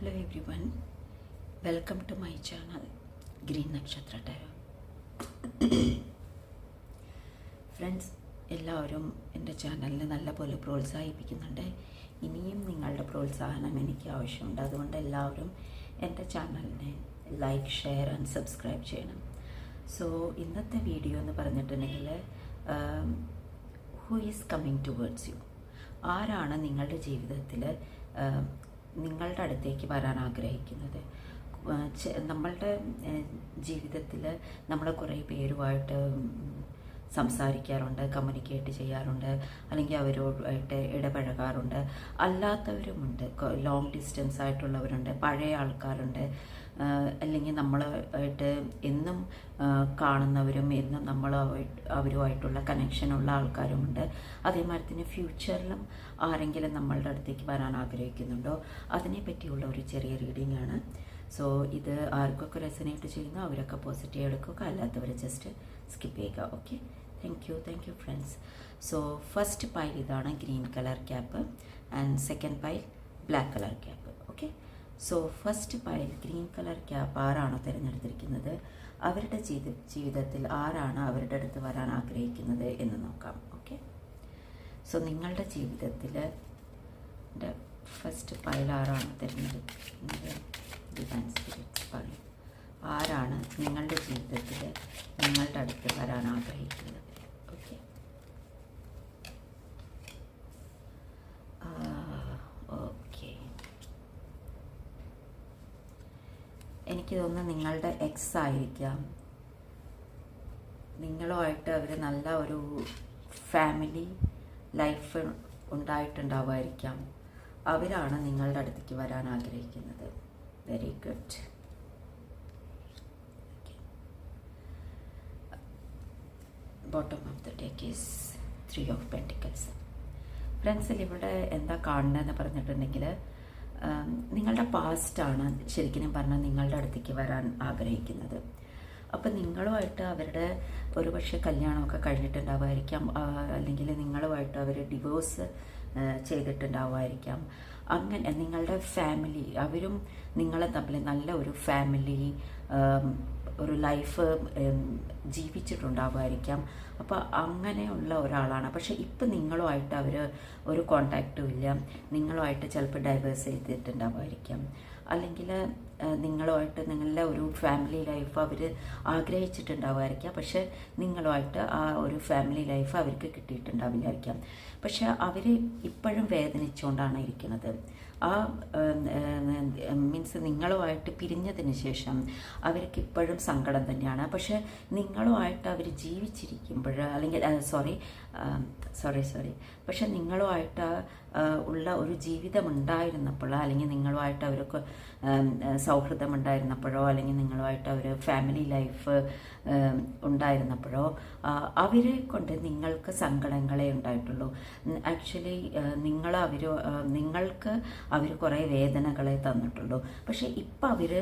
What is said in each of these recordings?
Hello everyone welcome to my channel green Nakshatra ടയോ friends എല്ലാവരും എന്റെ ചാനലിനെ നല്ലപോലെ പ്രോത്സാഹിപ്പിക്കുന്നുണ്ട്. ഇനിയും നിങ്ങളുടെ പ്രോത്സാഹനം എനിക്ക് ആവശ്യമുണ്ട്. അതുകൊണ്ട് എല്ലാവരും എന്റെ ചാനലിനെ ലൈക്ക് ഷെയർ ആൻഡ് സബ്സ്ക്രൈബ് ചെയ്യണം. സോ ഇന്നത്തെ വീഡിയോ എന്ന് പറഞ്ഞിട്ടുണ്ടെങ്കിൽ who is coming towards you ആരാണ് നിങ്ങളുടെ ജീവിതത്തിൽ നിങ്ങളുടെ അടുത്തേക്ക് വരാൻ ആഗ്രഹിക്കുന്നത്. നമ്മളുടെ ജീവിതത്തിൽ നമ്മൾ കുറേ പേരുമായിട്ട് സംസാരിക്കാറുണ്ട് കമ്മ്യൂണിക്കേറ്റ് ചെയ്യാറുണ്ട് അല്ലെങ്കിൽ അവരോടായിട്ട് ഇടപഴകാറുണ്ട്. അല്ലാത്തവരുമുണ്ട്. ലോങ് ഡിസ്റ്റൻസ് ആയിട്ടുള്ളവരുണ്ട് പഴയ ആൾക്കാരുണ്ട്. അല്ലെങ്കിൽ നമ്മളായിട്ട് എന്നും കാണുന്നവരും എന്നും നമ്മൾ അവരുമായിട്ടുള്ള കണക്ഷനുള്ള ആൾക്കാരുമുണ്ട്. അതേമാതിരി തന്നെ ഫ്യൂച്ചറിലും ആരെങ്കിലും നമ്മളുടെ അടുത്തേക്ക് വരാൻ ആഗ്രഹിക്കുന്നുണ്ടോ? അതിനെപ്പറ്റിയുള്ള ഒരു ചെറിയ റീഡിംഗ് ആണ്. സോ ഇത് ആർക്കൊക്കെ റെസനേറ്റ് ചെയ്യുന്നു? അവരൊക്കെ പോസിറ്റീവ് എടുക്കുക അല്ലാത്തവർ ജസ്റ്റ് സ്കിപ്പ് ചെയ്യുക. Okay thank you thank you friends so first pile ഇതാണ് green colour cap and second pile black colour cap okay so first pile green colour cap ആരാണോ തിരഞ്ഞെടുത്തിരിക്കുന്നത്? അവരുടെ ജീവിത ജീവിതത്തിൽ ആരാണ് അവരുടെ അടുത്ത് വരാൻ ആഗ്രഹിക്കുന്നത് എന്ന് നോക്കാം. ഓക്കെ സോ നിങ്ങളുടെ ജീവിതത്തിൽ ഫസ്റ്റ് പൈൽ ആരാണ് തിരഞ്ഞെടുക്കുന്നത്? ഡിവൈൻ സ്പിരിറ്റ്സ് പറയും ആരാണ് നിങ്ങളുടെ ജീവിതത്തിൽ നിങ്ങളുടെ അടുത്ത് വരാൻ ആഗ്രഹിക്കുന്നത്? ഓക്കെ ഓക്കെ എനിക്ക് തോന്നുന്നു നിങ്ങളുടെ എക്സ് ആയിരിക്കാം. നിങ്ങളുമായിട്ട് അവർ നല്ല ഒരു ഫാമിലി ലൈഫ് ഉണ്ടായിട്ടുണ്ടാവുമായിരിക്കാം. അവരാണ് നിങ്ങളുടെ അടുത്തേക്ക് വരാൻ ആഗ്രഹിക്കുന്നത്. Very good bottom of the deck is three of pentacles ഫ്രണ്ട്സിൽ ഇവിടെ എന്താ കാണുന്നതെന്ന് പറഞ്ഞിട്ടുണ്ടെങ്കിൽ നിങ്ങളുടെ പാസ്റ്റാണ് ശരിക്കും പറഞ്ഞാൽ നിങ്ങളുടെ അടുത്തേക്ക് വരാൻ ആഗ്രഹിക്കുന്നത്. അപ്പം നിങ്ങളുമായിട്ട് അവരുടെ ഒരുപക്ഷെ കല്യാണമൊക്കെ കഴിഞ്ഞിട്ടുണ്ടാവുമായിരിക്കാം അല്ലെങ്കിൽ നിങ്ങളുമായിട്ട് അവർ ഡിവോഴ്സ് ചെയ്തിട്ടുണ്ടാവുമായിരിക്കാം. അങ്ങനെ നിങ്ങളുടെ ഫാമിലി അവരും നിങ്ങളെ തമ്മിൽ നല്ല ഒരു ഫാമിലി ഒരു ലൈഫ് ജീവിച്ചിട്ടുണ്ടാവുമായിരിക്കാം. അപ്പോൾ അങ്ങനെയുള്ള ഒരാളാണ്. പക്ഷെ ഇപ്പം നിങ്ങളുമായിട്ട് അവർ ഒരു കോണ്ടാക്റ്റും ഇല്ല. നിങ്ങളുമായിട്ട് ചിലപ്പോൾ ഡൈവേഴ്സ് ചെയ്തിട്ടുണ്ടാവുമായിരിക്കാം അല്ലെങ്കിൽ നിങ്ങളുമായിട്ട് നിങ്ങളുടെ ഒരു ഫാമിലി ലൈഫ് അവർ ആഗ്രഹിച്ചിട്ടുണ്ടാവുമായിരിക്കാം. പക്ഷെ നിങ്ങളുമായിട്ട് ആ ഒരു ഫാമിലി ലൈഫ് അവർക്ക് കിട്ടിയിട്ടുണ്ടാവില്ലായിരിക്കാം. പക്ഷെ അവർ ഇപ്പോഴും വേദനിച്ചുകൊണ്ടാണ് ഇരിക്കുന്നത്. ആ മീൻസ് നിങ്ങളുമായിട്ട് പിരിഞ്ഞതിന് ശേഷം അവർക്ക് ഇപ്പോഴും സങ്കടം തന്നെയാണ്. പക്ഷെ നിങ്ങളുമായിട്ട് അവർ ജീവിച്ചിരിക്കുമ്പോൾ അല്ലെങ്കിൽ സോറി സോറി സോറി പക്ഷെ നിങ്ങളുമായിട്ട് ഉള്ള ഒരു ജീവിതം ഉണ്ടായിരുന്നപ്പോൾ അല്ലെങ്കിൽ നിങ്ങളുമായിട്ട് അവർക്ക് സൗഹൃദം ഉണ്ടായിരുന്നപ്പോഴോ അല്ലെങ്കിൽ നിങ്ങളുമായിട്ട് അവർ ഫാമിലി ലൈഫ് ഉണ്ടായിരുന്നപ്പോഴോ അവരെ കൊണ്ട് നിങ്ങൾക്ക് സങ്കടങ്ങളെ ഉണ്ടായിട്ടുള്ളൂ. ആക്ച്വലി നിങ്ങൾ അവർ നിങ്ങൾക്ക് അവർ കുറേ വേദനകളെ തന്നിട്ടുള്ളൂ. പക്ഷേ ഇപ്പം അവർ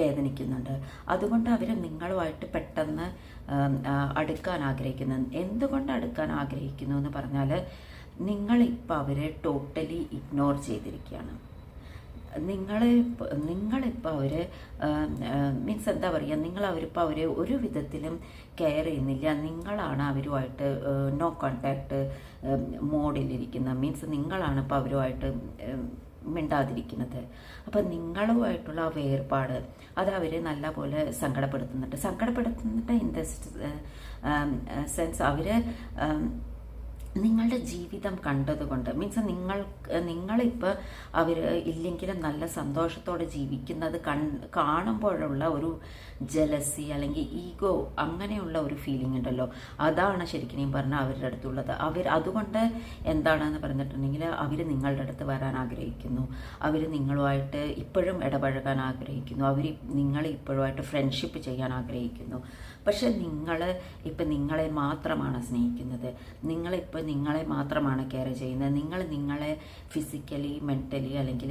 വേദനിക്കുന്നുണ്ട്. അതുകൊണ്ട് അവർ നിങ്ങളുമായിട്ട് പെട്ടെന്ന് അടുക്കാൻ ആഗ്രഹിക്കുന്നു. എന്തുകൊണ്ട് അടുക്കാൻ ആഗ്രഹിക്കുന്നു എന്ന് പറഞ്ഞാൽ നിങ്ങളിപ്പോൾ അവരെ ടോട്ടലി ഇഗ്നോർ ചെയ്തിരിക്കുകയാണ്. നിങ്ങളെ നിങ്ങളിപ്പോൾ അവർ മീൻസ് എന്താ പറയുക നിങ്ങൾ അവരിപ്പോൾ അവരെ ഒരു വിധത്തിലും കെയർ ചെയ്യുന്നില്ല. നിങ്ങളാണ് അവരുമായിട്ട് നോ കോണ്ടാക്ട് മോഡിലിരിക്കുന്നത് മീൻസ് നിങ്ങളാണ് ഇപ്പോൾ അവരുമായിട്ട് മിണ്ടാതിരിക്കുന്നത്. അപ്പം നിങ്ങളുമായിട്ടുള്ള ആ വേർപാട് അത് അവരെ നല്ലപോലെ സങ്കടപ്പെടുത്തുന്നുണ്ട്. സങ്കടപ്പെടുത്തുന്നുണ്ട് ഇൻ ദ സെൻസ് അവർ നിങ്ങളുടെ ജീവിതം കണ്ടതുകൊണ്ട് മീൻസ് നിങ്ങൾ നിങ്ങളിപ്പോൾ അവർ ഇല്ലെങ്കിലും നല്ല സന്തോഷത്തോടെ ജീവിക്കുന്നത് കൺ കാണുമ്പോഴുള്ള ഒരു ജലസി അല്ലെങ്കിൽ ഈഗോ അങ്ങനെയുള്ള ഒരു ഫീലിംഗ് ഉണ്ടല്ലോ. അതാണ് ശരിക്കും പറഞ്ഞാൽ അവരുടെ അടുത്തുള്ളത്. അവർ അതുകൊണ്ട് എന്താണെന്ന് പറഞ്ഞിട്ടുണ്ടെങ്കിൽ അവർ നിങ്ങളുടെ അടുത്ത് വരാൻ ആഗ്രഹിക്കുന്നു. അവർ നിങ്ങളുമായിട്ട് ഇപ്പോഴും ഇടപഴകാൻ ആഗ്രഹിക്കുന്നു. അവർ നിങ്ങളെ ഇപ്പോഴുമായിട്ട് ഫ്രണ്ട്ഷിപ്പ് ചെയ്യാൻ ആഗ്രഹിക്കുന്നു. പക്ഷെ നിങ്ങൾ ഇപ്പം നിങ്ങളെ മാത്രമാണ് സ്നേഹിക്കുന്നത്. നിങ്ങളിപ്പോൾ നിങ്ങളെ മാത്രമാണ് കെയർ ചെയ്യുന്നത്. നിങ്ങൾ നിങ്ങളെ ഫിസിക്കലി മെന്റലി അല്ലെങ്കിൽ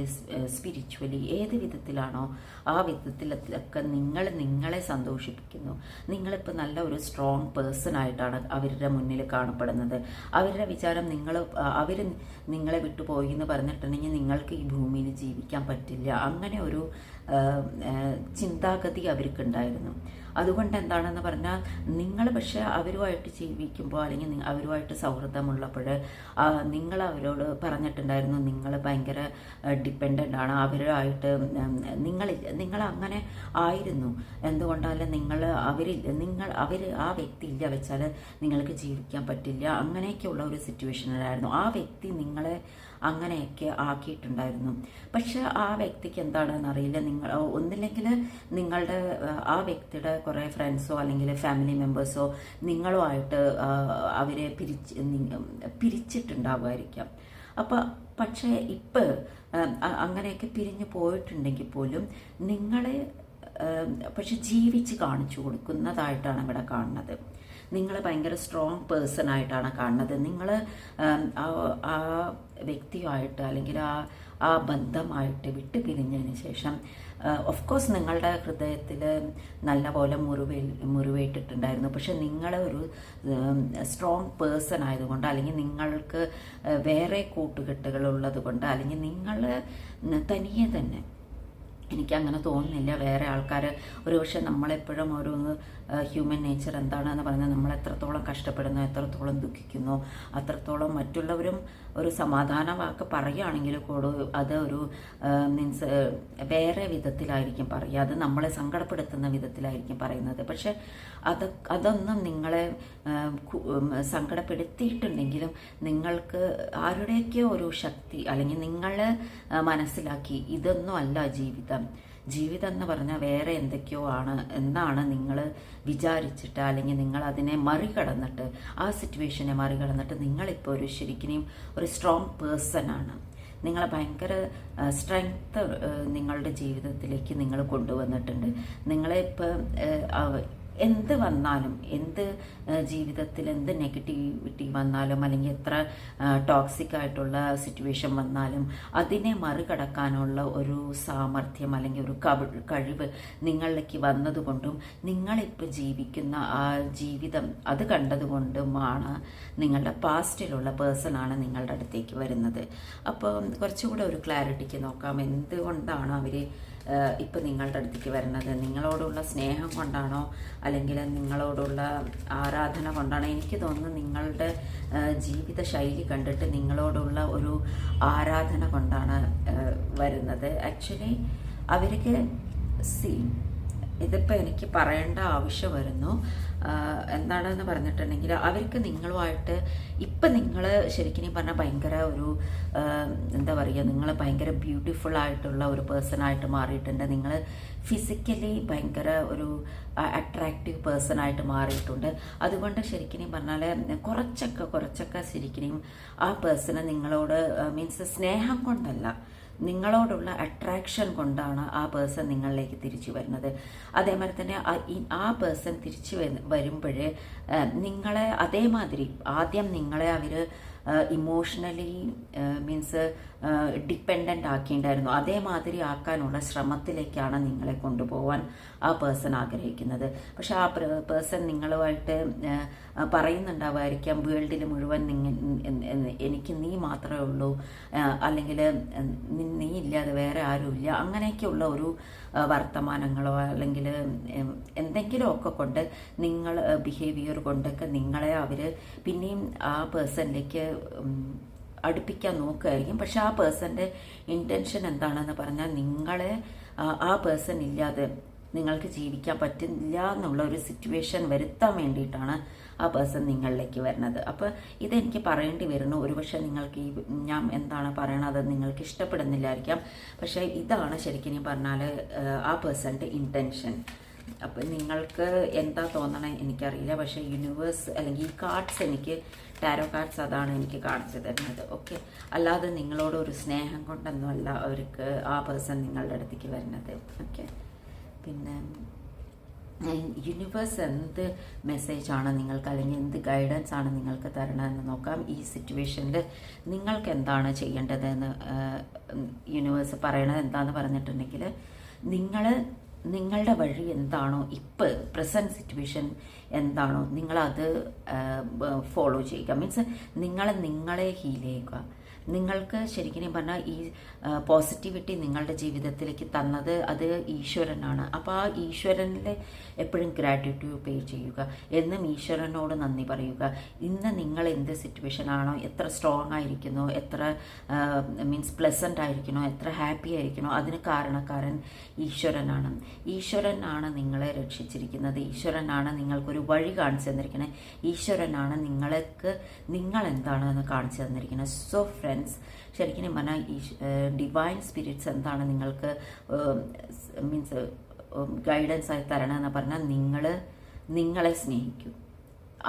സ്പിരിച്വലി ഏത് വിധത്തിലാണോ ആ വിധത്തിലൊക്കെ നിങ്ങൾ നിങ്ങളെ സന്തോഷിപ്പിക്കുന്നു. നിങ്ങളിപ്പോൾ നല്ല ഒരു സ്ട്രോങ് പേഴ്സൺ ആയിട്ടാണ് അവരുടെ മുന്നിൽ കാണപ്പെടുന്നത്. അവരുടെ വിചാരം നിങ്ങൾ അവർ നിങ്ങളെ വിട്ടുപോയി എന്ന് പറഞ്ഞിട്ടുണ്ടെങ്കിൽ നിങ്ങൾക്ക് ഈ ഭൂമിയിൽ ജീവിക്കാൻ പറ്റില്ല. അങ്ങനെ ഒരു ചിന്താഗതി അവർക്കുണ്ടായിരുന്നു. അതുകൊണ്ട് എന്താണെന്ന് പറഞ്ഞാൽ നിങ്ങൾ പക്ഷേ അവരുമായിട്ട് ജീവിക്കുമ്പോൾ അല്ലെങ്കിൽ അവരുമായിട്ട് സൗഹൃദമുള്ളപ്പോൾ നിങ്ങൾ അവരോട് പറഞ്ഞിട്ടുണ്ടായിരുന്നു നിങ്ങൾ ഭയങ്കര ഡിപ്പെൻഡന്റ് ആണ്. അവരുമായിട്ട് നിങ്ങൾ നിങ്ങൾ അങ്ങനെ ആയിരുന്നു. എന്തുകൊണ്ടല്ല നിങ്ങൾ അവരിൽ നിങ്ങൾ അവർ ആ വ്യക്തി ഇല്ല വെച്ചാൽ നിങ്ങൾക്ക് ജീവിക്കാൻ പറ്റില്ല. അങ്ങനെയൊക്കെയുള്ള ഒരു സിറ്റുവേഷനിലായിരുന്നു ആ വ്യക്തി നിങ്ങളെ അങ്ങനെയൊക്കെ ആക്കിയിട്ടുണ്ടായിരുന്നു. പക്ഷെ ആ വ്യക്തിക്ക് എന്താണെന്ന് അറിയില്ല. നിങ്ങൾ ഒന്നില്ലെങ്കിൽ നിങ്ങളുടെ ആ, വ്യക്തിയുടെ കുറേ ഫ്രണ്ട്സോ അല്ലെങ്കിൽ ഫാമിലി മെമ്പേഴ്സോ നിങ്ങളോ ആയിട്ട് അവരെ പിരിച്ച് പിരിച്ചിട്ടുണ്ടാവുമായിരിക്കാം. അപ്പോൾ പക്ഷേ ഇപ്പോൾ അങ്ങനെയൊക്കെ പിരിഞ്ഞു പോയിട്ടുണ്ടെങ്കിൽ പോലും നിങ്ങളെ പക്ഷെ ജീവിച്ച് കാണിച്ചു കൊടുക്കുന്നതായിട്ടാണ് ഇവിടെ കാണുന്നത്. നിങ്ങൾ ഭയങ്കര സ്ട്രോങ് പേഴ്സൺ ആയിട്ടാണ് കാണുന്നത്. നിങ്ങൾ ആ വ്യക്തിയുമായിട്ട് അല്ലെങ്കിൽ ആ ആ ബന്ധമായിട്ട് വിട്ടു പിരിഞ്ഞതിന് ശേഷം ഓഫ് കോഴ്സ് നിങ്ങളുടെ ഹൃദയത്തിൽ നല്ലപോലെ മുറിവേ മുറിവേറ്റിട്ടുണ്ടായിരുന്നു. പക്ഷെ നിങ്ങൾ ഒരു സ്ട്രോങ് പേഴ്സൺ ആയതുകൊണ്ട് അല്ലെങ്കിൽ നിങ്ങൾക്ക് വേറെ കൂട്ടുകെട്ടുകൾ ഉള്ളത് കൊണ്ട് അല്ലെങ്കിൽ നിങ്ങൾ തനിയെ തന്നെ എനിക്ക് അങ്ങനെ തോന്നുന്നില്ല. വേറെ ആൾക്കാർ ഒരുപക്ഷെ നമ്മളെപ്പോഴും ഒരു ഹ്യൂമൻ നേച്ചർ എന്താണെന്ന് പറഞ്ഞാൽ നമ്മൾ എത്രത്തോളം കഷ്ടപ്പെടുന്നു എത്രത്തോളം ദുഃഖിക്കുന്നു അത്രത്തോളം മറ്റുള്ളവരും ഒരു സമാധാന വാക്ക് പറയുകയാണെങ്കിൽ കൂടു അത് ഒരു മീൻസ് വേറെ വിധത്തിലായിരിക്കും പറയുക. അത് നമ്മളെ സങ്കടപ്പെടുത്തുന്ന വിധത്തിലായിരിക്കും പറയുന്നത്. പക്ഷെ അത് അതൊന്നും നിങ്ങളെ സങ്കടപ്പെടുത്തിയിട്ടുണ്ടെങ്കിലും നിങ്ങൾക്ക് ആരുടെയൊക്കെയോ ഒരു ശക്തി അല്ലെങ്കിൽ നിങ്ങളെ മനസ്സിലാക്കി ഇതൊന്നും അല്ല ജീവിതം. ജീവിതം. ജീവിതം എന്ന് പറഞ്ഞാൽ വേറെ എന്തൊക്കെയോ ആണ് എന്നാണ് നിങ്ങൾ വിചാരിച്ചിട്ട് അല്ലെങ്കിൽ നിങ്ങൾ അതിനെ മറികടന്നിട്ട് ആ സിറ്റുവേഷനെ മറികടന്നിട്ട് നിങ്ങളിപ്പോൾ ഒരു ശരിക്കും ഒരു സ്ട്രോങ് പേഴ്സൺ ആണ്. നിങ്ങളെ ഭയങ്കര സ്ട്രെങ്ത് നിങ്ങളുടെ ജീവിതത്തിലേക്ക് നിങ്ങൾ കൊണ്ടുവന്നിട്ടുണ്ട്. നിങ്ങളെ ഇപ്പോൾ എന്ത് വന്നാലും എന്ത് ജീവിതത്തിൽ എന്ത് നെഗറ്റിവിറ്റി വന്നാലും അല്ലെങ്കിൽ എത്ര ടോക്സിക് ആയിട്ടുള്ള സിറ്റുവേഷൻ വന്നാലും അതിനെ മറികടക്കാനുള്ള ഒരു സാമർഥ്യം അല്ലെങ്കിൽ ഒരു കഴിവ് നിങ്ങളിലേക്ക് വന്നതുകൊണ്ടും നിങ്ങളിപ്പോൾ ജീവിക്കുന്ന ആ ജീവിതം അത് കണ്ടതുകൊണ്ടുമാണ് നിങ്ങളുടെ പാസ്റ്റിലുള്ള പേഴ്സണാണ് നിങ്ങളുടെ അടുത്തേക്ക് വരുന്നത്. അപ്പോൾ കുറച്ചുകൂടെ ഒരു ക്ലാരിറ്റിക്ക് നോക്കാം. എന്തുകൊണ്ടാണ് അവർ ഇപ്പം നിങ്ങളുടെ അടുത്തേക്ക് വരുന്നത്. നിങ്ങളോടുള്ള സ്നേഹം കൊണ്ടാണോ? അല്ലെങ്കിൽ നിങ്ങളോടുള്ള ആരാധന കൊണ്ടാണോ? എനിക്ക് തോന്നുന്നു നിങ്ങളുടെ ജീവിത ശൈലി കണ്ടിട്ട് നിങ്ങളോടുള്ള ഒരു ആരാധന കൊണ്ടാണ് വരുന്നത്. ആക്ച്വലി അവർക്ക് സി ഇതിപ്പോൾ എനിക്ക് പറയേണ്ട ആവശ്യം വരുന്നു. എന്താണെന്ന് പറഞ്ഞിട്ടുണ്ടെങ്കിൽ അവർക്ക് നിങ്ങളുമായിട്ട് ഇപ്പം നിങ്ങൾ ശരിക്കും പറഞ്ഞാൽ ഭയങ്കര ഒരു എന്താ പറയുക നിങ്ങൾ ഭയങ്കര ബ്യൂട്ടിഫുൾ ആയിട്ടുള്ള ഒരു പേഴ്സണായിട്ട് മാറിയിട്ടുണ്ട്. നിങ്ങൾ ഫിസിക്കലി ഭയങ്കര ഒരു അട്രാക്റ്റീവ് പേഴ്സണായിട്ട് മാറിയിട്ടുണ്ട്. അതുകൊണ്ട് ശരിക്കും പറഞ്ഞാൽ കുറച്ചൊക്കെ കുറച്ചൊക്കെ ശരിക്കും ആ പേഴ്സണ് നിങ്ങളോട് മീൻസ് സ്നേഹം കൊണ്ടല്ല നിങ്ങളോടുള്ള അട്രാക്ഷൻ കൊണ്ടാണ് ആ പേഴ്സൺ നിങ്ങളിലേക്ക് തിരിച്ചു വരുന്നത്. അതേമാതിരി തന്നെ ആ- പേഴ്സൺ തിരിച്ചു വരുമ്പോൾ നിങ്ങളെ അതേമാതിരി ആദ്യം നിങ്ങളെ അവർ ഇമോഷണലി മീൻസ് ഡിപ്പെൻഡന്റ് ആക്കിയിട്ടുണ്ടായിരുന്നു. അതേമാതിരി ആക്കാനുള്ള ശ്രമത്തിലേക്കാണ് നിങ്ങളെ കൊണ്ടുപോകാൻ ആ പേഴ്സൺ ആഗ്രഹിക്കുന്നത്. പക്ഷെ ആ പേഴ്സൺ നിങ്ങളുമായിട്ട് പറയുന്നുണ്ടാവായിരിക്കാം വേൾഡിൽ മുഴുവൻ എനിക്ക് നീ മാത്രമേ ഉള്ളൂ. അല്ലെങ്കിൽ നീ ഇല്ലാതെ വേറെ ആരുമില്ല അങ്ങനെയൊക്കെയുള്ള ഒരു വർത്തമാനങ്ങളോ അല്ലെങ്കിൽ എന്തെങ്കിലുമൊക്കെ കൊണ്ട് നിങ്ങൾ ബിഹേവിയർ കൊണ്ടൊക്കെ നിങ്ങളെ അവർ പിന്നെയും ആ പേഴ്സണിലേക്ക് അടുപ്പിക്കാൻ നോക്കുമായിരിക്കും പക്ഷെ ആ പേഴ്സന്റെ ഇന്റൻഷൻ എന്താണെന്ന് പറഞ്ഞാൽ നിങ്ങളെ ആ- പേഴ്സൺ ഇല്ലാതെ നിങ്ങൾക്ക് ജീവിക്കാൻ പറ്റില്ല എന്നുള്ള ഒരു സിറ്റുവേഷൻ വരുത്താൻ വേണ്ടിയിട്ടാണ് ആ പേഴ്സൺ നിങ്ങളിലേക്ക് വരുന്നത്. അപ്പോൾ ഇതെനിക്ക് പറയേണ്ടി വരുന്നു. ഒരുപക്ഷെ നിങ്ങൾക്ക് ഈ ഞാൻ എന്താണ് പറയണത് നിങ്ങൾക്ക് ഇഷ്ടപ്പെടുന്നില്ലായിരിക്കാം. പക്ഷേ ഇതാണ് ശരിക്കും പറഞ്ഞാൽ ആ പേഴ്സന്റെ ഇന്റൻഷൻ അപ്പം നിങ്ങൾക്ക് എന്താ തോന്നണേ? എനിക്കറിയില്ല. പക്ഷേ യൂണിവേഴ്സ് അല്ലെങ്കിൽ ഈ കാർഡ്സ് എനിക്ക് ടാരോ കാർഡ്സ് അതാണ് എനിക്ക് കാണിച്ചു തരുന്നത്. ഓക്കെ അല്ലാതെ നിങ്ങളോട് ഒരു സ്നേഹം കൊണ്ടൊന്നുമല്ല അവർക്ക് ആ പേഴ്സൺ നിങ്ങളുടെ അടുത്തേക്ക് വരുന്നത്. ഓക്കെ പിന്നെ യൂണിവേഴ്സ് എന്ത് മെസ്സേജാണ് നിങ്ങൾക്ക് അല്ലെങ്കിൽ എന്ത് ഗൈഡൻസ് ആണ് നിങ്ങൾക്ക് തരണമെന്ന് നോക്കാം. ഈ സിറ്റുവേഷനിൽ നിങ്ങൾക്ക് എന്താണ് ചെയ്യേണ്ടതെന്ന് യൂണിവേഴ്സ് പറയണത് എന്താണെന്ന് പറഞ്ഞിട്ടുണ്ടെങ്കിൽ നിങ്ങൾ നിങ്ങളുടെ വഴി എന്താണോ ഇപ്പോൾ പ്രസന്റ് സിറ്റുവേഷൻ എന്താണോ നിങ്ങളത് ഫോളോ ചെയ്യുക. മീൻസ് നിങ്ങളെ നിങ്ങളെ ഹീൽ ചെയ്യുക. നിങ്ങൾക്ക് ശരിക്കും പറഞ്ഞാൽ ഈ പോസിറ്റിവിറ്റി നിങ്ങളുടെ ജീവിതത്തിലേക്ക് തന്നത് അത് ഈശ്വരനാണ്. അപ്പോൾ ആ ഈശ്വരനിൽ എപ്പോഴും ഗ്രാറ്റിറ്റ്യൂഡ് പേ ചെയ്യുക. എന്നും ഈശ്വരനോട് നന്ദി പറയുക. ഇന്ന് നിങ്ങൾ എന്ത് സിറ്റുവേഷനാണോ എത്ര സ്ട്രോങ് ആയിരിക്കുന്നു എത്ര മീൻസ് പ്ലസന്റ് ആയിരിക്കണോ എത്ര ഹാപ്പി ആയിരിക്കണോ അതിന് കാരണക്കാരൻ ഈശ്വരനാണ്. ഈശ്വരനാണ് നിങ്ങളെ രക്ഷിച്ചിരിക്കുന്നത്. ഈശ്വരനാണ് നിങ്ങൾക്കൊരു വഴി കാണിച്ചു തന്നിരിക്കുന്നത് ഈശ്വരനാണ് നിങ്ങൾക്ക് നിങ്ങൾ എന്താണെന്ന് കാണിച്ചു തന്നിരിക്കുന്നത് സോ ഫ്രണ്ട്സ് ശരിക്കും പറഞ്ഞാൽ ഈ ഡിവൈൻ സ്പിരിറ്റ്സ് എന്താണ് നിങ്ങൾക്ക് മീൻസ് ഗൈഡൻസ് ആയി തരണമെന്ന് പറഞ്ഞാൽ നിങ്ങൾ നിങ്ങളെ സ്നേഹിക്കൂ.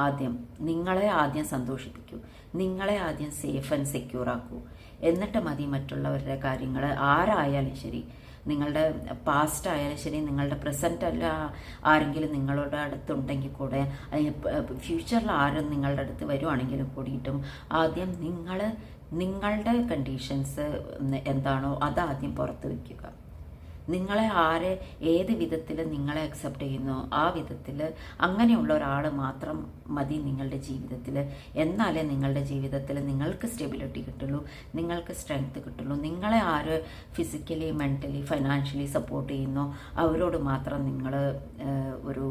ആദ്യം നിങ്ങളെ ആദ്യം സന്തോഷിപ്പിക്കൂ. നിങ്ങളെ ആദ്യം സേഫ് ആൻഡ് സെക്യൂർ ആക്കൂ. എന്നിട്ട് മതി മറ്റുള്ളവരുടെ കാര്യങ്ങൾ ആരായാലും ശരി നിങ്ങളുടെ പാസ്റ്റ് ആയാലും ശരി നിങ്ങളുടെ പ്രസന്റ് അല്ല ആരെങ്കിലും നിങ്ങളുടെ അടുത്തുണ്ടെങ്കിൽ കൂടെ ഫ്യൂച്ചറിൽ ആരും നിങ്ങളുടെ അടുത്ത് വരുവാണെങ്കിലും കൂടിയിട്ടും ആദ്യം നിങ്ങൾ നിങ്ങളുടെ കണ്ടീഷൻസ് എന്താണോ അതാദ്യം പുറത്ത് വയ്ക്കുക നിങ്ങളെ ആരെ ഏത് വിധത്തിൽ നിങ്ങളെ അക്സെപ്റ്റ് ചെയ്യുന്നു ആ വിധത്തിൽ അങ്ങനെയുള്ള ഒരാൾ മാത്രം മതി നിങ്ങളുടെ ജീവിതത്തിൽ എന്നാലേ നിങ്ങളുടെ ജീവിതത്തിൽ നിങ്ങൾക്ക് സ്റ്റെബിലിറ്റി കിട്ടുള്ളൂ നിങ്ങൾക്ക് സ്ട്രെങ്ത് കിട്ടുള്ളൂ. നിങ്ങളെ ആര് ഫിസിക്കലി മെന്റലി ഫൈനാൻഷ്യലി സപ്പോർട്ട് ചെയ്യുന്നോ അവരോട് മാത്രം നിങ്ങൾ ഒരു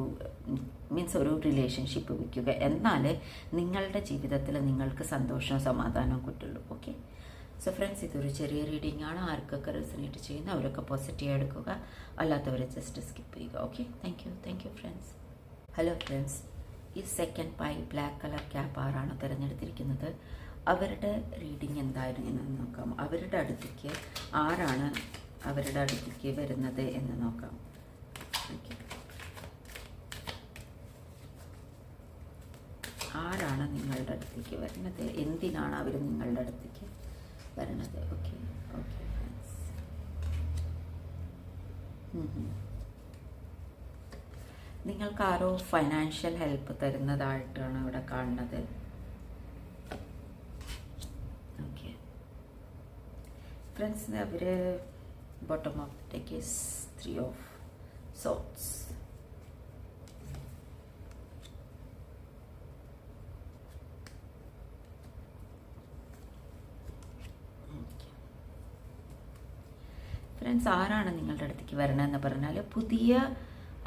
മീൻസ് ഒരു റിലേഷൻഷിപ്പ് വയ്ക്കുക എന്നാലേ നിങ്ങളുടെ ജീവിതത്തിൽ നിങ്ങൾക്ക് സന്തോഷവും സമാധാനവും കിട്ടുള്ളൂ. ഓക്കെ സോ ഫ്രണ്ട്സ് ഇതൊരു ചെറിയ റീഡിംഗ് ആണ്. ആർക്കൊക്കെ റെസനേറ്റ് ചെയ്യുന്ന അവരൊക്കെ പോസിറ്റീവ് എടുക്കുക. അല്ലാത്തവരെ ജസ്റ്റ് സ്കിപ്പ് ചെയ്യുക. Okay thank you thank you friends hello friends ഈ second pile black colour cap ആറാണ് തിരഞ്ഞെടുത്തിരിക്കുന്നത്. അവരുടെ റീഡിംഗ് എന്തായിരുന്നു എന്ന് നോക്കാം. അവരുടെ അടുത്തേക്ക് ആരാണ് അവരുടെ അടുത്തേക്ക് വരുന്നത് എന്ന് നോക്കാം. ആരാണ് നിങ്ങളുടെ അടുത്തേക്ക് വരുന്നത്. എന്തിനാണ് അവർ നിങ്ങളുടെ അടുത്തേക്ക് വരണത്. ഓക്കെ ഓക്കെ നിങ്ങൾക്ക് ആരോ ഫൈനാൻഷ്യൽ ഹെൽപ്പ് തരുന്നതായിട്ടാണ് ഇവിടെ കാണുന്നത്? Okay friends our bottom of deck is three of swords friends ആരാണ് നിങ്ങളുടെ അടുത്തേക്ക് വരണമെന്ന് പറഞ്ഞാൽ പുതിയ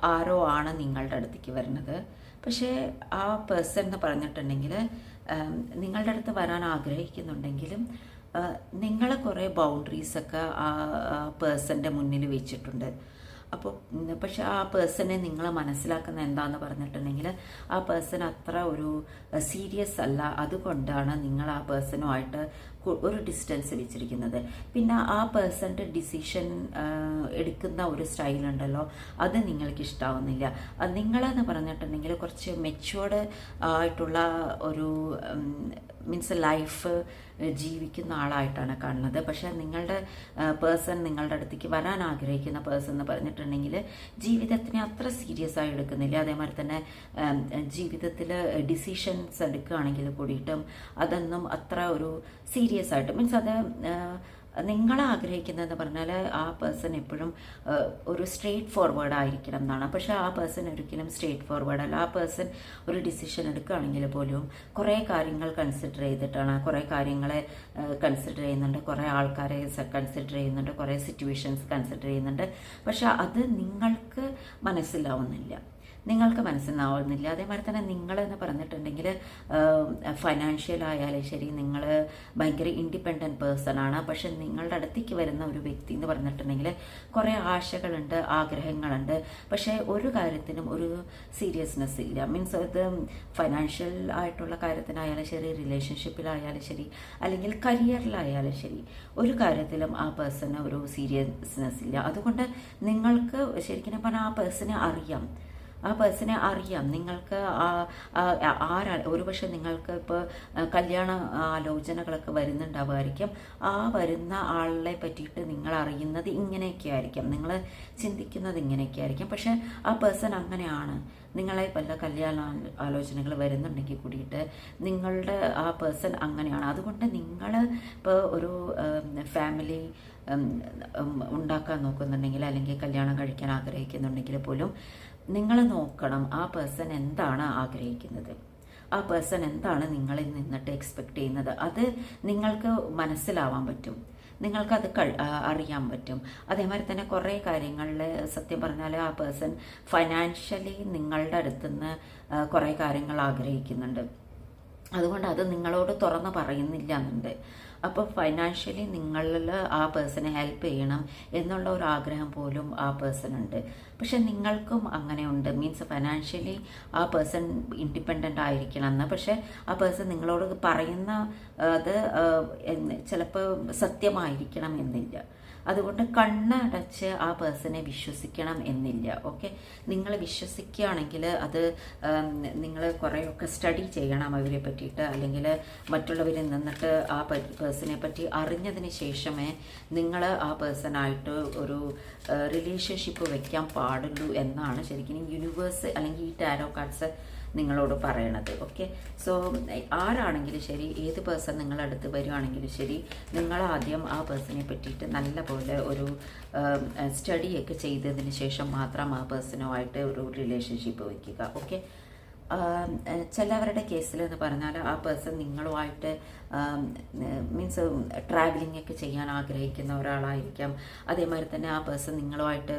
ആരോ ആണ് നിങ്ങളുടെ അടുത്തേക്ക് വരുന്നത് പക്ഷേ ആ പേഴ്സൺ എന്ന് പറഞ്ഞിട്ടുണ്ടെങ്കിൽ നിങ്ങളുടെ അടുത്ത് വരാൻ ആഗ്രഹിക്കുന്നുണ്ടെങ്കിലും നിങ്ങളെ കുറേ ബൗണ്ടറീസൊക്കെ ആ പേഴ്സന്റെ മുന്നിൽ വെച്ചിട്ടുണ്ട്. അപ്പോൾ പക്ഷെ ആ പേഴ്സണെ നിങ്ങൾ മനസ്സിലാക്കുന്ന എന്താന്ന് പറഞ്ഞിട്ടുണ്ടെങ്കിൽ ആ പേഴ്സൺ അത്ര ഒരു സീരിയസ് അല്ല. അതുകൊണ്ടാണ് നിങ്ങൾ ആ പേഴ്സണുമായിട്ട് ഒരു ഡിസ്റ്റൻസ് വെച്ചിരിക്കുന്നത്. പിന്നെ ആ പേഴ്സന്റെ ഡിസിഷൻ എടുക്കുന്ന ഒരു സ്റ്റൈൽ ഉണ്ടല്ലോ അത് നിങ്ങൾക്ക് ഇഷ്ടാവുന്നില്ല. നിങ്ങളെന്ന് പറഞ്ഞിട്ടുണ്ടെങ്കിൽ കുറച്ച് മെച്ചുവേർഡ് ആയിട്ടുള്ള ഒരു മീൻസ് ലൈഫ് ജീവിക്കുന്ന ആളായിട്ടാണ് കാണുന്നത്. പക്ഷെ നിങ്ങളുടെ പേഴ്സൺ നിങ്ങളുടെ അടുത്തേക്ക് വരാൻ ആഗ്രഹിക്കുന്ന പേഴ്സൺ എന്ന് പറഞ്ഞിട്ടുണ്ടെങ്കിൽ ജീവിതത്തിനെ അത്ര സീരിയസ് ആയി എടുക്കുന്നില്ല. അതേമാതിരി തന്നെ ജീവിതത്തിൽ ഡിസിഷൻസ് എടുക്കുകയാണെങ്കിൽ കൂടിയിട്ടും അതൊന്നും അത്ര ഒരു സീരിയസ് ആയിട്ട് മീൻസ് അത് നിങ്ങൾ ആഗ്രഹിക്കുന്നതെന്ന് പറഞ്ഞാൽ ആ പേഴ്സൺ എപ്പോഴും ഒരു സ്ട്രേറ്റ് ഫോർവേഡ് ആയിരിക്കണം എന്നാണ്. പക്ഷേ ആ പേഴ്സൺ ഒരിക്കലും സ്ട്രേറ്റ് ഫോർവേഡ് അല്ല. ആ പേഴ്സൺ ഒരു ഡിസിഷൻ എടുക്കുകയാണെങ്കിൽ പോലും കുറേ കാര്യങ്ങൾ കൺസിഡർ ചെയ്തിട്ടാണ് കുറേ കാര്യങ്ങളെ കൺസിഡർ ചെയ്യുന്നുണ്ട്. കുറേ ആൾക്കാരെ കൺസിഡർ ചെയ്യുന്നുണ്ട്. കുറേ സിറ്റുവേഷൻസ് കൺസിഡർ ചെയ്യുന്നുണ്ട്. പക്ഷേ അത് നിങ്ങൾക്ക് മനസ്സിലാവുന്നില്ല. നിങ്ങൾക്ക് മനസ്സിലാവുന്നില്ല. അതേമാതിരി തന്നെ നിങ്ങളെന്ന് പറഞ്ഞിട്ടുണ്ടെങ്കിൽ ഫൈനാൻഷ്യൽ ആയാലും ശരി നിങ്ങൾ ഭയങ്കര ഇൻഡിപെൻഡന്റ് പേഴ്സൺ ആണ്. പക്ഷെ നിങ്ങളുടെ അടുത്തേക്ക് വരുന്ന ഒരു വ്യക്തി എന്ന് പറഞ്ഞിട്ടുണ്ടെങ്കിൽ കുറേ ആശകളുണ്ട് ആഗ്രഹങ്ങളുണ്ട്. പക്ഷേ ഒരു കാര്യത്തിനും ഒരു സീരിയസ്നെസ് ഇല്ല. മീൻസ് ഇത് ഫൈനാൻഷ്യൽ ആയിട്ടുള്ള കാര്യത്തിനായാലും ശരി റിലേഷൻഷിപ്പിലായാലും ശരി അല്ലെങ്കിൽ കരിയറിലായാലും ശരി ഒരു കാര്യത്തിലും ആ പേഴ്സണ് ഒരു സീരിയസ്നെസ് ഇല്ല. അതുകൊണ്ട് നിങ്ങൾക്ക് ശരിക്കും പറഞ്ഞാൽ ആ പേഴ്സണെ അറിയാം. ആ പേഴ്സണെ അറിയാം. നിങ്ങൾക്ക് ആരാ ഒരുപക്ഷെ നിങ്ങൾക്ക് ഇപ്പോൾ കല്യാണ ആലോചനകളൊക്കെ വരുന്നുണ്ടാവുമായിരിക്കും. ആ വരുന്ന ആളെ പറ്റിയിട്ട് നിങ്ങൾ അറിയുന്നത് ഇങ്ങനെയൊക്കെ ആയിരിക്കും. നിങ്ങൾ ചിന്തിക്കുന്നത് ഇങ്ങനെയൊക്കെ ആയിരിക്കും. പക്ഷെ ആ പേഴ്സൺ അങ്ങനെയാണ്. നിങ്ങളെ വല്ല കല്യാണ ആലോചനകൾ വരുന്നുണ്ടെങ്കിൽ കൂടിയിട്ട് നിങ്ങളുടെ ആ പേഴ്സൺ അങ്ങനെയാണ്. അതുകൊണ്ട് നിങ്ങൾ ഇപ്പോൾ ഒരു ഫാമിലി ഉണ്ടാക്കാൻ നോക്കുന്നുണ്ടെങ്കിൽ അല്ലെങ്കിൽ കല്യാണം കഴിക്കാൻ ആഗ്രഹിക്കുന്നുണ്ടെങ്കിൽ പോലും നിങ്ങൾ നോക്കണം ആ പേഴ്സൺ എന്താണ് ആഗ്രഹിക്കുന്നത്. ആ പേഴ്സൺ എന്താണ് നിങ്ങളിൽ നിന്നിട്ട് എക്സ്പെക്ട് ചെയ്യുന്നത്. അത് നിങ്ങൾക്ക് മനസ്സിലാവാൻ പറ്റും. നിങ്ങൾക്കത് അത് അറിയാൻ പറ്റും. അതേമാതിരി തന്നെ കുറേ കാര്യങ്ങളിൽ സത്യം പറഞ്ഞാൽ ആ പേഴ്സൺ ഫൈനാൻഷ്യലി നിങ്ങളുടെ അടുത്തുനിന്ന് കുറേ കാര്യങ്ങൾ ആഗ്രഹിക്കുന്നുണ്ട്. അതുകൊണ്ട് അത് നിങ്ങളോട് തുറന്ന് പറയുന്നില്ല എന്നുണ്ട്. അപ്പോൾ ഫൈനാൻഷ്യലി നിങ്ങളിൽ ആ പേഴ്സണെ ഹെൽപ്പ് ചെയ്യണം എന്നുള്ള ഒരു ആഗ്രഹം പോലും ആ പേഴ്സൺ ഉണ്ട്. പക്ഷെ നിങ്ങൾക്കും അങ്ങനെ ഉണ്ട് മീൻസ് ഫൈനാൻഷ്യലി ആ പേഴ്സൺ ഇൻഡിപെൻഡന്റ് ആയിരിക്കണം എന്ന്. പക്ഷെ ആ പേഴ്സൺ നിങ്ങളോട് പറയുന്ന അത് ചിലപ്പോൾ സത്യമായിരിക്കണം എന്നില്ല. അതുകൊണ്ട് കണ്ണടച്ച് ആ പേഴ്സണെ വിശ്വസിക്കണം എന്നില്ല ഓക്കെ നിങ്ങൾ വിശ്വസിക്കുകയാണെങ്കിൽ അത് നിങ്ങൾ കുറേയൊക്കെ സ്റ്റഡി ചെയ്യണം അവരെ പറ്റിയിട്ട് അല്ലെങ്കിൽ മറ്റുള്ളവരിൽ നിന്നിട്ട് ആ പേഴ്സണെ പറ്റി അറിഞ്ഞതിന് ശേഷമേ നിങ്ങൾ ആ പേഴ്സണായിട്ട് ഒരു റിലേഷൻഷിപ്പ് വയ്ക്കാൻ പാടുള്ളൂ എന്നാണ് ശരിക്കും യൂണിവേഴ്സ് അല്ലെങ്കിൽ ഈ ടാരോ കാർഡ്സ് നിങ്ങളോട് പറയണത് ഓക്കെ സോ ആരാണെങ്കിലും ശരി ഏത് പേഴ്സൺ നിങ്ങളുടെ അടുത്ത് വരുവാണെങ്കിലും ശരി നിങ്ങൾ ആദ്യം ആ പേഴ്സണെ പറ്റിയിട്ട് നല്ല പോലെ ഒരു സ്റ്റഡിയൊക്കെ ചെയ്തതിന് ശേഷം മാത്രം ആ പേഴ്സണുമായിട്ട് ഒരു റിലേഷൻഷിപ്പ് വയ്ക്കുക ഓക്കെ ചിലവരുടെ കേസിൽ എന്ന് പറഞ്ഞാൽ ആ പേഴ്സൺ നിങ്ങളുമായിട്ട് മീൻസ് ട്രാവലിംഗ് ഒക്കെ ചെയ്യാൻ ആഗ്രഹിക്കുന്ന ഒരാളായിരിക്കാം. അതേമാതിരി തന്നെ ആ പേഴ്സൺ നിങ്ങളുമായിട്ട്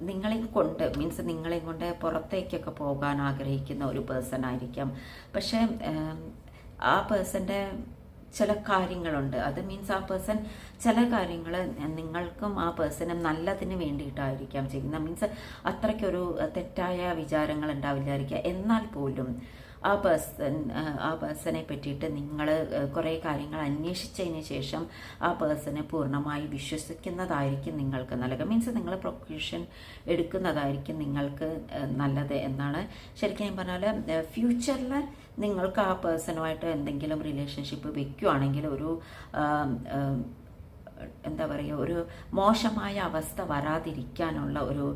നിങ്ങളെയും കൊണ്ട് മീൻസ് നിങ്ങളെയും കൊണ്ട് പുറത്തേക്കൊക്കെ പോകാൻ ആഗ്രഹിക്കുന്ന ഒരു പേഴ്സൺ ആയിരിക്കാം. പക്ഷേ ആ പേഴ്സന്റെ ചില കാര്യങ്ങളുണ്ട്. അത് മീൻസ് ആ പേഴ്സൺ ചില കാര്യങ്ങൾ നിങ്ങൾക്കും ആ പേഴ്സണും നല്ലതിന് വേണ്ടിയിട്ടായിരിക്കാം ചെയ്യുന്നത്. മീൻസ് അത്രയ്ക്കൊരു തെറ്റായ വിചാരങ്ങൾ ഉണ്ടാവില്ലായിരിക്കുക എന്നാൽ പോലും ആ പേഴ്സൺ ആ പേഴ്സണെ പറ്റിയിട്ട് നിങ്ങൾ കുറേ കാര്യങ്ങൾ അന്വേഷിച്ചതിന് ശേഷം ആ പേഴ്സണെ പൂർണമായി വിശ്വസിക്കുന്നതായിരിക്കും നിങ്ങൾക്ക് നല്ലത്. മീൻസ് നിങ്ങൾ പ്രൊക്യൂഷൻ എടുക്കുന്നതായിരിക്കും നിങ്ങൾക്ക് നല്ലത് എന്നാണ് ശരിക്കും ഞാൻ പറഞ്ഞാൽ ഫ്യൂച്ചറിൽ നിങ്ങൾക്ക് ആ പേഴ്സണുമായിട്ട് എന്തെങ്കിലും റിലേഷൻഷിപ്പ് വെക്കുകയാണെങ്കിൽ ഒരു എന്താ പറയുക ഒരു മോശമായ അവസ്ഥ വരാതിരിക്കാനുള്ള ഒരു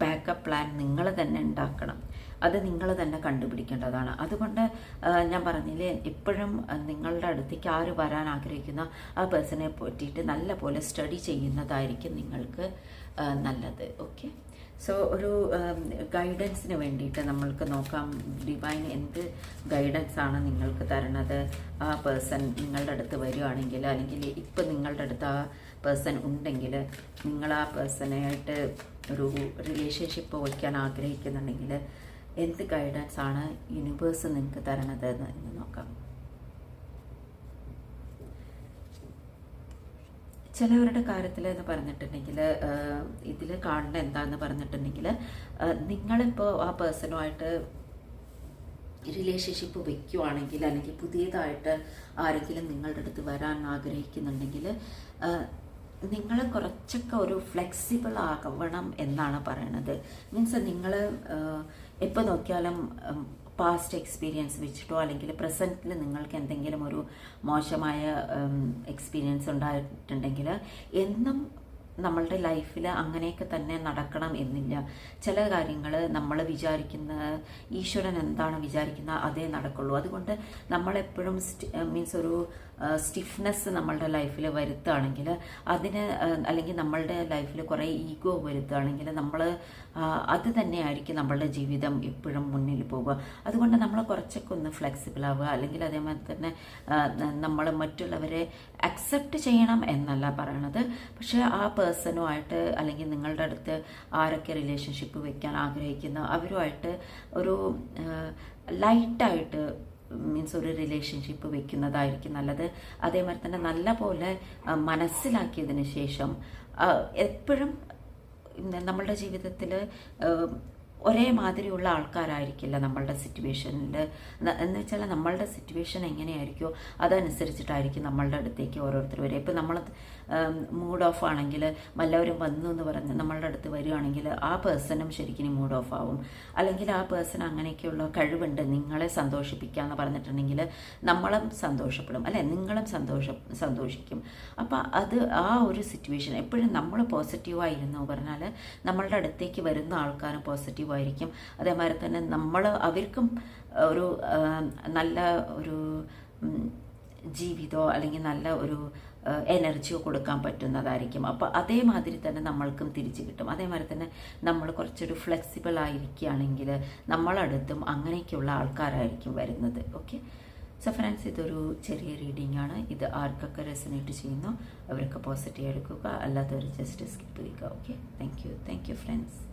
ബാക്കപ്പ് പ്ലാൻ നിങ്ങൾ തന്നെ ഉണ്ടാക്കണം. അത് നിങ്ങൾ തന്നെ കണ്ടുപിടിക്കേണ്ടതാണ്. അതുകൊണ്ട് ഞാൻ പറഞ്ഞില്ലേ എപ്പോഴും നിങ്ങളുടെ അടുത്തേക്ക് ആര് വരാൻ ആഗ്രഹിക്കുന്ന ആ പേഴ്സണെ പറ്റിയിട്ട് നല്ല പോലെ സ്റ്റഡി ചെയ്യുന്നതായിരിക്കും നിങ്ങൾക്ക് നല്ലത്. ഓക്കെ സോ ഒരു ഗൈഡൻസിന് വേണ്ടിയിട്ട് നമ്മൾക്ക് നോക്കാം. ഡിവൈൻ എന്ത് ഗൈഡൻസ് ആണ് നിങ്ങൾക്ക് തരണത്? ആ പേഴ്സൺ നിങ്ങളുടെ അടുത്ത് വരികയാണെങ്കിൽ അല്ലെങ്കിൽ ഇപ്പം നിങ്ങളുടെ അടുത്ത് ആ പേഴ്സൺ ഉണ്ടെങ്കിൽ നിങ്ങൾ ആ പേഴ്സണായിട്ട് ഒരു റിലേഷൻഷിപ്പ് വയ്ക്കാൻ ആഗ്രഹിക്കുന്നുണ്ടെങ്കിൽ എന്ത് ഗൈഡൻസ് ആണ് യൂണിവേഴ്സ് നിങ്ങൾക്ക് തരണത് എന്ന് നോക്കാം. ചിലവരുടെ കാര്യത്തിൽ എന്ന് പറഞ്ഞിട്ടുണ്ടെങ്കിൽ ഇതിൽ കാണുന്ന എന്താന്ന് പറഞ്ഞിട്ടുണ്ടെങ്കിൽ നിങ്ങളിപ്പോൾ ആ പേഴ്സണുമായിട്ട് റിലേഷൻഷിപ്പ് വയ്ക്കുവാണെങ്കിൽ അല്ലെങ്കിൽ പുതിയതായിട്ട് ആരെങ്കിലും നിങ്ങളുടെ അടുത്ത് വരാൻ ആഗ്രഹിക്കുന്നുണ്ടെങ്കിൽ നിങ്ങൾ കുറച്ചൊക്കെ ഒരു ഫ്ലെക്സിബിൾ ആകണം എന്നാണ് പറയണത്. മീൻസ് നിങ്ങൾ എപ്പോൾ നോക്കിയാലും പാസ്റ്റ് എക്സ്പീരിയൻസ് വെച്ചിട്ടോ അല്ലെങ്കിൽ പ്രസന്റിൽ നിങ്ങൾക്ക് എന്തെങ്കിലും ഒരു മോശമായ എക്സ്പീരിയൻസ് ഉണ്ടായിട്ടുണ്ടെങ്കിൽ എന്നും നമ്മളുടെ ലൈഫിൽ അങ്ങനെയൊക്കെ തന്നെ നടക്കണം എന്നില്ല. ചില കാര്യങ്ങൾ നമ്മൾ വിചാരിക്കുന്ന ഈശ്വരൻ എന്താണ് വിചാരിക്കുന്ന അതേ നടക്കുള്ളൂ. അതുകൊണ്ട് നമ്മളെപ്പോഴും മീൻസ് ഒരു സ്റ്റിഫ്നെസ് നമ്മളുടെ ലൈഫിൽ വരുത്തുകയാണെങ്കിൽ അതിന് അല്ലെങ്കിൽ നമ്മളുടെ ലൈഫിൽ കുറേ ഈഗോ വരുത്തുകയാണെങ്കിൽ നമ്മൾ അത് തന്നെയായിരിക്കും നമ്മളുടെ ജീവിതം എപ്പോഴും മുന്നിൽ പോകുക അതുകൊണ്ട് നമ്മൾ കുറച്ചൊക്കെ ഒന്ന് ഫ്ലെക്സിബിൾ ആവുക. അല്ലെങ്കിൽ അതേമാതിരി തന്നെ നമ്മൾ മറ്റുള്ളവരെ അക്സെപ്റ്റ് ചെയ്യണം എന്നല്ല പറയണത്. പക്ഷേ ആ പേഴ്സണുമായിട്ട് അല്ലെങ്കിൽ നിങ്ങളുടെ അടുത്ത് ആരൊക്കെ റിലേഷൻഷിപ്പ് വെക്കാൻ ആഗ്രഹിക്കുന്നു അവരുമായിട്ട് ഒരു ലൈറ്റായിട്ട് മീൻസ് ഒരു റിലേഷൻഷിപ്പ് വെക്കുന്നതായിരിക്കും നല്ലത്. അതേമാതിരി തന്നെ നല്ല പോലെ മനസ്സിലാക്കിയതിന് ശേഷം എപ്പോഴും നമ്മളുടെ ജീവിതത്തിൽ ഒരേ മാതിരിയുള്ള ആൾക്കാരായിരിക്കില്ല നമ്മളുടെ സിറ്റുവേഷനിൽ എന്ന് വെച്ചാൽ നമ്മളുടെ സിറ്റുവേഷൻ എങ്ങനെയായിരിക്കുമോ അതനുസരിച്ചിട്ടായിരിക്കും നമ്മളുടെ അടുത്തേക്ക് ഓരോരുത്തർ വരിക. ഇപ്പം നമ്മൾ മൂഡ് ഓഫ് ആണെങ്കിൽ വല്ലവരും വന്നു എന്ന് പറഞ്ഞ് നമ്മളുടെ അടുത്ത് വരികയാണെങ്കിൽ ആ പേഴ്സണും ശരിക്കും മൂഡ് ഓഫ് ആവും. അല്ലെങ്കിൽ ആ പേഴ്സൺ അങ്ങനെയൊക്കെയുള്ള കഴിവുണ്ട് നിങ്ങളെ സന്തോഷിപ്പിക്കുക എന്ന് പറഞ്ഞിട്ടുണ്ടെങ്കിൽ നമ്മളും സന്തോഷപ്പെടും. അല്ലെ? നിങ്ങളും സന്തോഷ സന്തോഷിക്കും. അപ്പം അത് ആ ഒരു സിറ്റുവേഷൻ എപ്പോഴും നമ്മൾ പോസിറ്റീവായിരുന്നു പറഞ്ഞാൽ നമ്മളുടെ അടുത്തേക്ക് വരുന്ന ആൾക്കാരും പോസിറ്റീവായിരിക്കും അതേമാതിരി തന്നെ നമ്മൾ അവർക്കും ഒരു നല്ല ഒരു ജീവിതോ അല്ലെങ്കിൽ നല്ല ഒരു എനർജിയോ കൊടുക്കാൻ പറ്റുന്നതായിരിക്കും. അപ്പോൾ അതേമാതിരി തന്നെ നമ്മൾക്കും തിരിച്ചു കിട്ടും. അതേമാതിരി തന്നെ നമ്മൾ കുറച്ചൊരു ഫ്ലെക്സിബിൾ ആയിരിക്കുകയാണെങ്കിൽ നമ്മളടുത്തും അങ്ങനെയൊക്കെയുള്ള ആൾക്കാരായിരിക്കും വരുന്നത്. ഓക്കെ സോ ഫ്രണ്ട്സ് ഇതൊരു ചെറിയ റീഡിംഗ് ആണ്. ഇത് ആർക്കൊക്കെ റെസനേറ്റ് ചെയ്യുന്നു അവരൊക്കെ പോസിറ്റീവ് എടുക്കുക. അല്ലാത്തവർ ജസ്റ്റ് സ്കിപ്പ് ചെയ്യുക. Okay thank you thank you friends